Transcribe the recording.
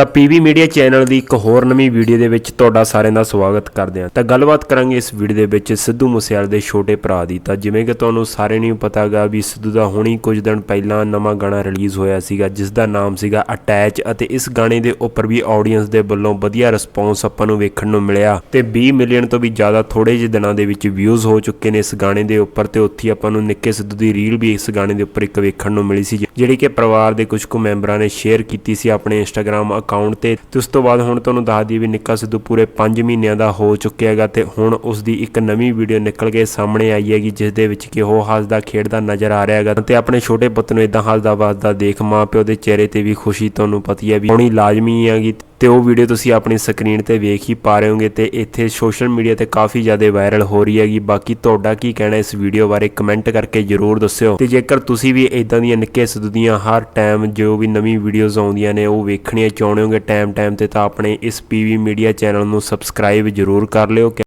ਤਾਂ PV media channel ਦੀ ਇੱਕ ਹੋਰ ਨਵੀਂ ਵੀਡੀਓ ਦੇ ਵਿੱਚ ਤੁਹਾਡਾ ਸਾਰਿਆਂ ਦਾ ਸਵਾਗਤ ਕਰਦੇ ਹਾਂ। ਤਾਂ ਗੱਲਬਾਤ ਕਰਾਂਗੇ ਇਸ ਵੀਡੀਓ ਦੇ ਵਿੱਚ ਸਿੱਧੂ ਮੂਸੇਵਾਲੇ ਦੇ ਛੋਟੇ ਭਰਾ ਦੀ। ਤਾਂ ਜਿਵੇਂ ਕਿ ਤੁਹਾਨੂੰ ਸਾਰਿਆਂ ਨੂੰ ਪਤਾ ਹੈਗਾ ਵੀ ਸਿੱਧੂ ਦਾ ਹੁਣੀ ਕੁਝ ਦਿਨ ਪਹਿਲਾਂ ਨਵਾਂ ਗਾਣਾ ਰਿਲੀਜ਼ ਹੋਇਆ ਸੀਗਾ, ਜਿਸ ਦਾ ਨਾਮ ਸੀਗਾ ਅਟੈਚ ਅਤੇ ਇਸ ਗਾਣੇ ਦੇ ਉੱਪਰ ਵੀ ਆਡੀਅנס ਦੇ ਵੱਲੋਂ ਵਧੀਆ ਰਿਸਪੌਂਸ ਆਪਾਂ ਨੂੰ ਵੇਖਣ ਨੂੰ ਮਿਲਿਆ। ਤੇ 20 ਮਿਲੀਅਨ ਤੋਂ ਵੀ ਜ਼ਿਆਦਾ ਥੋੜੇ ਜਿਹੇ ਦਿਨਾਂ ਦੇ ਵਿੱਚ ਵਿਊਜ਼ ਹੋ ਚੁੱਕੇ ਨੇ ਇਸ ਗਾਣੇ ਦੇ ਉੱਪਰ ਤੇ ਉੱਥੇ ਆਪਾਂ ਨੂੰ ਨਿੱਕੇ ਸਿੱਧੂ ਦੀ ਰੀਲ ਵੀ ਇਸ ਗਾਣੇ ਦੇ ਉੱਪਰ ਇੱਕ ਵੇਖਣ ਨੂੰ ਮਿਲੀ ਸੀ, ਜਿਹੜੀ ਕਿ ਪਰਿਵਾਰ ਦੇ ਕੁਝ ਕੁ ਮੈਂਬਰਾਂ ਨੇ ਸ਼ੇਅਰ ਕੀਤੀ ਸੀ ਆਪਣੇ ਇੰਸਟਾਗ੍ਰam ਅਕਾਊਂਟ ਤੇ। ਤੇ ਉਸ ਤੋਂ ਬਾਅਦ ਹੁਣ ਤੁਹਾਨੂੰ ਦੱਸ ਦਈਏ ਵੀ ਨਿੱਕਾ ਸਿੱਧੂ ਪੂਰੇ 5 ਮਹੀਨਿਆਂ ਦਾ ਹੋ ਚੁੱਕਿਆ ਹੈਗਾ ਤੇ ਹੁਣ ਉਸ ਦੀ ਇੱਕ ਨਵੀਂ ਵੀਡੀਓ ਨਿਕਲ ਕੇ ਸਾਹਮਣੇ ਆਈ ਹੈਗੀ, ਜਿਸ ਦੇ ਵਿੱਚ ਕਿ ਉਹ ਹੱਸਦਾ ਖੇਡਦਾ ਨਜ਼ਰ ਆ ਰਿਹਾ ਹੈਗਾ। ਤੇ ਆਪਣੇ ਛੋਟੇ ਪੁੱਤ ਨੂੰ ਇਦਾਂ ਹੱਸਦਾ ਵੱਸਦਾ ਦੇਖ ਮਾਂ ਪਿਓ ਦੇ ਚਿਹਰੇ ਤੇ ਵੀ ਖੁਸ਼ੀ ਤੁਹਾਨੂੰ ਪਤੀ ਹੈ ਵੀ ਹੋਣੀ ਲਾਜ਼ਮੀ ਹੈਗੀ। ਤੇ ਉਹ ਵੀਡੀਓ ਤੁਸੀਂ ਆਪਣੀ ਸਕਰੀਨ ਤੇ ਵੇਖ ਹੀ ਪਾ ਰਹੇ ਹੋਗੇ ਤੇ ਇੱਥੇ ਸੋਸ਼ਲ ਮੀਡੀਆ ਤੇ ਕਾਫੀ ਜ਼ਿਆਦਾ ਵਾਇਰਲ ਹੋ ਰਹੀ ਹੈਗੀ। ਬਾਕੀ ਤੁਹਾਡਾ ਕੀ ਕਹਿਣਾ ਇਸ ਵੀਡੀਓ ਬਾਰੇ ਕਮੈਂਟ ਕਰਕੇ ਜਰੂਰ ਦੱਸਿਓ। ਤੇ ਜੇਕਰ ਤੁਸੀਂ ਵੀ ਇਦਾਂ ਦੀਆਂ ਨਿੱਕੇ ਸਿੱਧੂ ਦੀਆਂ ਹਰ ਟਾਈਮ ਜੋ ਵੀ ਨਵੀਂ ਵੀਡੀਓਜ਼ ਆਉਂਦੀਆਂ ਨੇ, ਉਹ ਵੇਖਣੀਆਂ ਚਾਹੁੰਦੇ ਹੋਗੇ ਟਾਈਮ ਟਾਈਮ ਤੇ ਤਾਂ ਆਪਣੇ ਇਸ ਪੀਵੀ ਮੀਡੀਆ ਚੈਨਲ ਨੂੰ ਸਬਸਕ੍ਰਾਈਬ ਜਰੂਰ ਕਰ ਲਿਓ।